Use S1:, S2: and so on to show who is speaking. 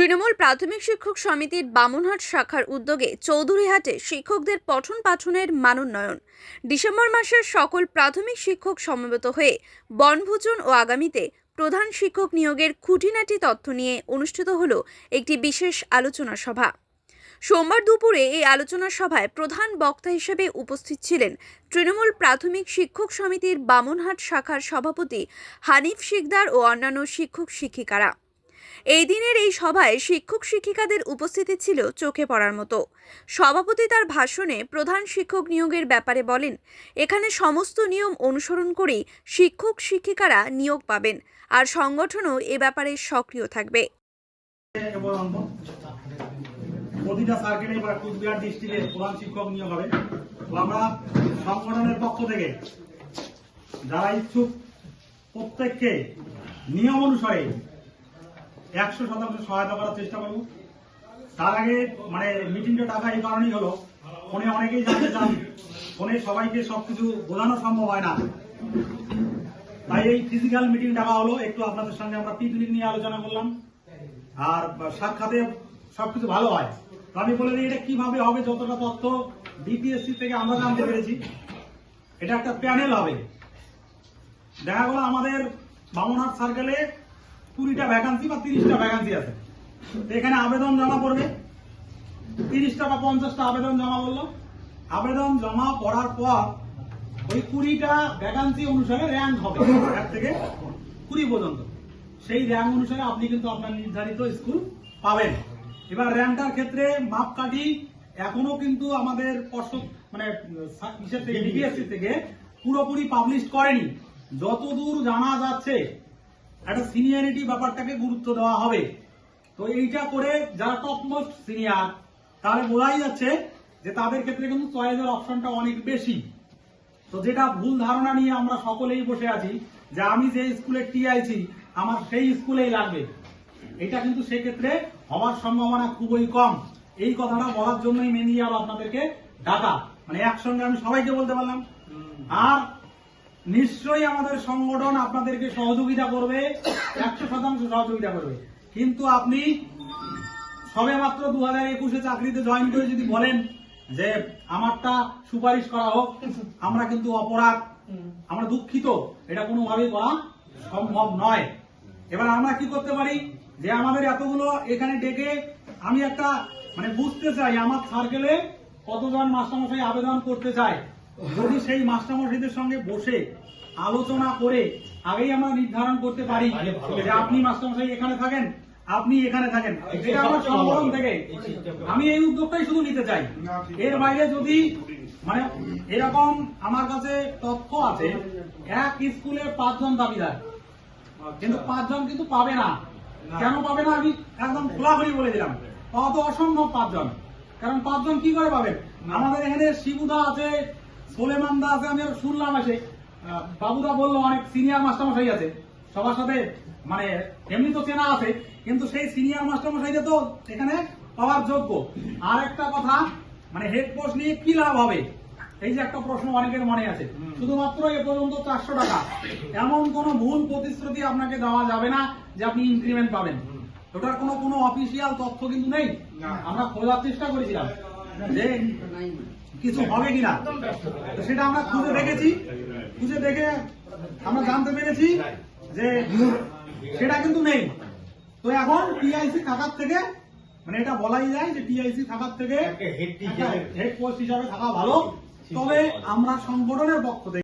S1: তৃণমূল প্রাথমিক শিক্ষক সমিতির বামুনহাট শাখার উদ্যোগে চৌধুরীহাটে শিক্ষকদের পঠন পাঠনের মানোন্নয়ন। ডিসেম্বর মাসের সকল প্রাথমিক শিক্ষক সমবেত হয়ে বনভোজন ও আগামীতে প্রধান শিক্ষক নিয়োগের খুঁটিনাটি তথ্য নিয়ে অনুষ্ঠিত হল একটি বিশেষ আলোচনা সভা। সোমবার দুপুরে এই আলোচনা সভায় প্রধান বক্তা হিসেবে উপস্থিত ছিলেন তৃণমূল প্রাথমিক শিক্ষক সমিতির বামনহাট শাখার সভাপতি হানিফ শিকদার ও অন্যান্য শিক্ষক শিক্ষিকারা এই দিনের এই সভায় শিক্ষক শিক্ষিকাদের উপস্থিতি ছিল চোখে পড়ার মতো। সভাপতি তার ভাষণে প্রধান শিক্ষক নিয়োগের ব্যাপারে বলেন, এখানে সমস্ত নিয়ম অনুসরণ করেই শিক্ষক শিক্ষিকারা নিয়োগ পাবেন আর সংগঠনও এ ব্যাপারে সক্রিয় থাকবে।
S2: প্রতিটা কুচবিহার ডিস্ট্রিক্টের প্রধান শিক্ষক নিয়োগ হবে। আমরা সংগঠনের পক্ষ থেকে যারা ইচ্ছুক প্রত্যেককে নিয়ম অনুসারে একশো শতাংশ সহায়তা করার চেষ্টা করব। তার আগে মানে মিটিংটা টাকা এই কারণেই হলো। ফোনে অনেকেই জানতে চান, ফোনে সবাইকে সবকিছু বোঝানো সম্ভব হয় না। তাই এই ফিজিক্যাল মিটিং ডাকা হলো, একটু আপনাদের সঙ্গে আমরা পিকনিক নিয়ে আলোচনা করলাম। আর সাক্ষাতে সবকিছু ভালো হয়। তো আমি বলে দিই, এটা কীভাবে হবে, যতটা তথ্য ডিপিএসসি থেকে আমরা জানতে পেরেছি। এটা একটা প্যানেল হবে। দেখা গেলো আমাদের বামনহাট সার্কেলে কুড়িটা ভ্যাকান্সি বা তিরিশটা ভ্যাকান্সি আছে। এখানে আবেদন জমা করবে তিরিশটা বা পঞ্চাশটা আবেদন জমা করল আবেদন জমা করার পর ওই কুড়িটা ভ্যাকান্সি অনুসারে র্যাঙ্ক হবে। এক থেকে কুড়ি পর্যন্ত। সেই র্যাঙ্ক অনুসারে আপনি কিন্তু আপনার নির্ধারিত স্কুল পাবেন। এবার র্যাঙ্কটার ক্ষেত্রে মাপকাঠি এখনও কিন্তু আমাদের পর্ষদ মানে থেকে ডিপিএসসি থেকে পুরোপুরি পাবলিশ করেনি। যতদূর জানা যাচ্ছে একটা সিনিয়রিটি ব্যাপারটাকে গুরুত্ব দেওয়া হবে। তো এইটা করে যারা টপ মোস্ট সিনিয়র তাহলে বোঝাই যাচ্ছে যে তাদের ক্ষেত্রে কিন্তু চয়েসের অপশনটা অনেক বেশি। তো যেটা ভুল ধারণা নিয়ে আমরা সকলেই বসে আছি, যে আমি যে স্কুলে টিআইছি আমার সেই স্কুলেই লাগবে। এটা কিন্তু সেক্ষেত্রে হওয়ার সম্ভাবনা খুবই কম। এই কথাটা বলার জন্যই মেনিয়াল আপনাদেরকে ডাকা। মানে একসঙ্গে আমি সবাইকে বলতে পারলাম। আর নিশ্চয়ই আমাদের সংগঠন আপনাদেরকে সহযোগিতা করবে, একশো শতাংশ সহযোগিতা করবে। কিন্তু আপনি সবে মাত্র দু হাজার একুশে চাকরিতে জয়েন করে যদি বলেন যে, আমারটা সুপারিশ করা হোক, আমরা কিন্তু অপরাধ, আমরা দুঃখিত, এটা কোনোভাবেই করা সম্ভব নয়। এবার আমরা কি করতে পারি? যে আমাদের এতগুলো এখানে ডেকে আমি একটা মানে বুঝতে চাই, আমার সার্কেলে কতজন মাস্টারমশাই আবেদন করতে চায়। যদি সেই মাস্টারমশাইদের সঙ্গে বসে আলোচনা করে আগেই আমরা নির্ধারণ করতে পারি যে আপনি মাস্টারমশাই এখানে থাকেন আপনি এখানে থাকেন। এটা আমার সংগঠন থেকে। আমি এই উদ্যোগটাই শুধু নিতে চাই। এর বাইরে যদি মানে এরকম আমার কাছে তথ্য আছে এক স্কুলে পাঁচজন দাবিদার। কিন্তু পাঁচজন কিন্তু পাবে না। কেন পাবে না? আমি একদম খোলাখুলি বলে দিলাম। পাওয়া তো অসম্ভব পাঁচজন। কারণ পাঁচজন কি করে পাবেন আমাদের এখানে শিবুদা আছে সোলেমান দা আছে আমি শুনলাম আহ, বাবুদা বলল অনেক সিনিয়র মাস্টারমশাই আছে। সবার সাথে মানে এমনি তো চেনা আছে কিন্তু সেই সিনিয়র মাস্টারমশাইদের তো এখানে পাওয়ার যোগ্য। আর একটা কথা মানে হেড পোস্ট নিয়ে কি লাভ হবে? এই যে একটা প্রশ্ন অনেকের মনে আছে। শুধুমাত্র এ পর্যন্ত চারশো টাকা। এমন কোন ভুল প্রতিশ্রুতি আপনাকে দেওয়া যাবে না যে আপনি ইনক্রিমেন্ট পাবেন। ওটার কোনো কোনো অফিসিয়াল তথ্য কিন্তু নেই। আমরা খোঁজার চেষ্টা করেছিলাম। যে কিছু হবে কিনা? তো সেটা আমরা খুঁজে দেখেছি। খুঁজে দেখে আমরা জানতে পেরেছি যে সেটা কিন্তু নেই। তো এখন টিআইসি থাকার থেকে মানে এটা বলাই যায় যে টিআইসি থাকার থেকে হেড পোস্ট হিসাবে থাকা ভালো। তবে আমরা সংগঠনের পক্ষ থেকে